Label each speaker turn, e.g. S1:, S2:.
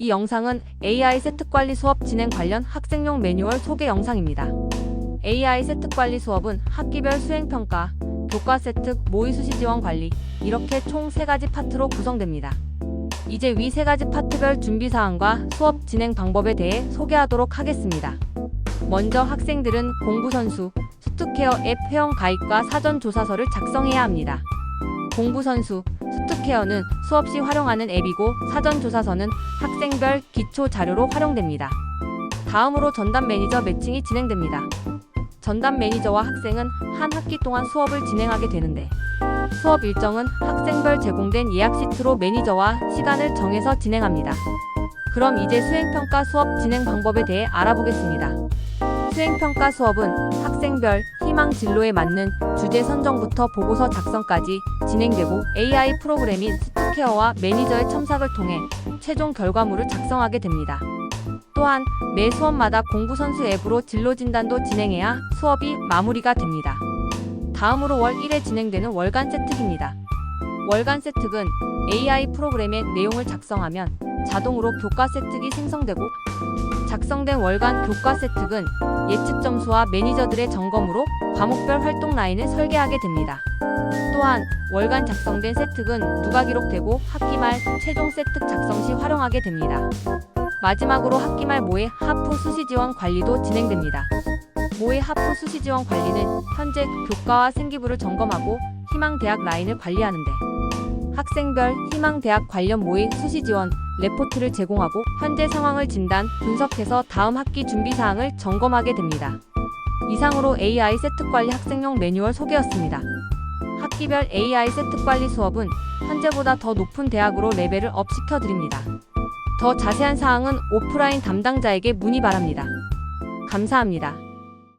S1: 이 영상은 AI 세트 관리 수업 진행 관련 학생용 매뉴얼 소개 영상입니다. AI 세트 관리 수업은 학기별 수행평가, 교과 세트, 모의 수시 지원 관리 이렇게 총 3가지 파트로 구성됩니다. 이제 위세 가지 파트별 준비 사항과 수업 진행 방법에 대해 소개하도록 하겠습니다. 먼저 학생들은 공부 선수, 수트케어 앱 회원 가입과 사전 조사서를 작성해야 합니다. 공부 선수, 수트케어는 수업 시 활용하는 앱이고 사전 조사서는 학생별 기초 자료로 활용됩니다. 다음으로 전담 매니저 매칭이 진행됩니다. 전담 매니저와 학생은 한 학기 동안 수업을 진행하게 되는데 수업 일정은 학생별 제공된 예약 시트로 매니저와 시간을 정해서 진행합니다. 그럼 이제 수행평가 수업 진행 방법에 대해 알아보겠습니다. 수행평가 수업은 학생별 희망 진로에 맞는 주제 선정부터 보고서 작성까지 진행되고 AI 프로그램인 스투케어와 매니저의 첨삭을 통해 최종 결과물을 작성하게 됩니다. 또한 매 수업마다 공부 선수 앱으로 진로 진단도 진행해야 수업이 마무리가 됩니다. 다음으로 월 1회 진행되는 월간 세특입니다. 월간 세특은 AI 프로그램의 내용을 작성하면 자동으로 교과 세특이 생성되고 작성된 월간 교과 세특은 예측 점수와 매니저들의 점검으로 과목별 활동 라인을 설계하게 됩니다. 또한 월간 작성된 세특은 누가 기록되고 학기 말 최종 세특 작성 시 활용하게 됩니다. 마지막으로 학기 말 모의 하프 수시 지원 관리도 진행됩니다. 모의 하프 수시 지원 관리는 현재 교과와 생기부를 점검하고 희망 대학 라인을 관리하는데 학생별 희망 대학 관련 모의 수시 지원 레포트를 제공하고 현재 상황을 진단, 분석해서 다음 학기 준비 사항을 점검하게 됩니다. 이상으로 AI 세트 관리 학생용 매뉴얼 소개였습니다. 학기별 AI 세트 관리 수업은 현재보다 더 높은 대학으로 레벨을 업 시켜드립니다. 더 자세한 사항은 오프라인 담당자에게 문의 바랍니다. 감사합니다.